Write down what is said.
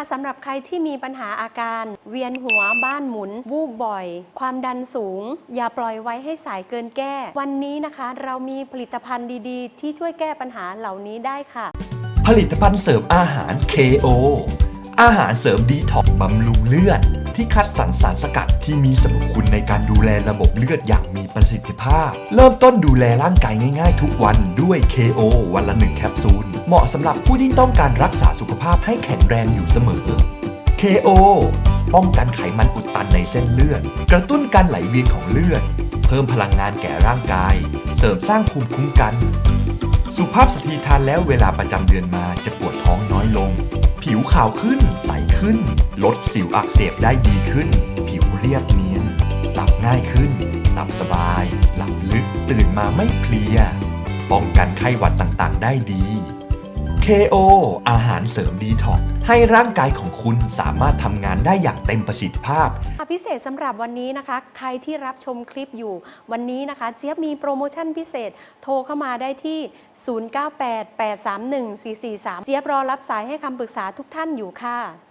สำหรับใครที่มีปัญหาอาการ เวียนหัวบ้านหมุน วูบบ่อย ความดันสูง อย่าปล่อยไว้ให้สายเกินแก้ วันนี้นะคะ เรามีผลิตภัณฑ์ดีๆ ที่ช่วยแก้ปัญหาเหล่านี้ได้ค่ะ ผลิตภัณฑ์เสริมอาหาร KO อาหารเสริมดีท็อกซ์บำรุงเลือด ที่คัดสรรสารสกัดที่มีสรรพคุณในการดูแลระบบเลือดอย่างมีประสิทธิภาพ เริ่มต้นดูแลร่างกายง่ายๆ ทุกวันด้วย KO วันละหนึ่งแคป เหมาะสำหรับผู้ที่ต้องการรักษาสุขภาพให้แข็งแรงอยู่เสมอ KO ป้องกันไขมันอุดตันในเส้นเลือด กระตุ้นการไหลเวียนของเลือด เพิ่มพลังงานแก่ร่างกาย เสริมสร้างภูมิคุ้มกัน สุภาพสตรีทานแล้วเวลาประจำเดือนมาจะปวดท้องน้อยลง ผิวขาวขึ้น ใสขึ้น ลดสิวอักเสบได้ดีขึ้น ผิวเรียบเนียน หลับง่ายขึ้น หลับสบาย หลับลึก ตื่นมาไม่เพลีย ป้องกันไข้หวัดต่างๆ ได้ดี KO อาหารเสริมดีท็อกให้ร่างกายของคุณสามารถทำงานได้อย่างเต็มประสิทธิภาพ พิเศษสำหรับวันนี้นะคะ ใครที่รับชมคลิปอยู่ วันนี้นะคะ เจี๊ยบมีโปรโมชั่นพิเศษโทรเข้ามาได้ที่ 0988314443 เจี๊ยบรอรับสายให้คำปรึกษาทุกท่านอยู่ค่ะ